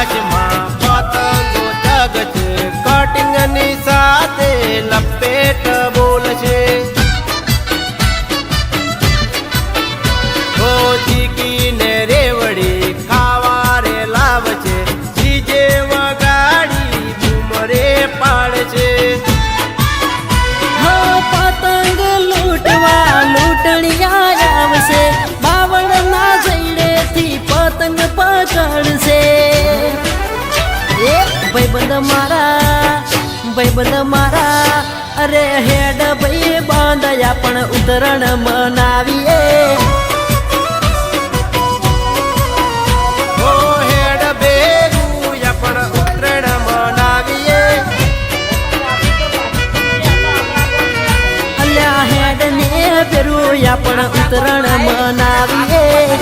like him. ભાઈબંધ મારા ભાઈબંધ મારા. અરે હેડ ભાઈ બાંધયા પણ ઉતરણ મનાવીએ. પણ ઉતરણ મનાવીએ.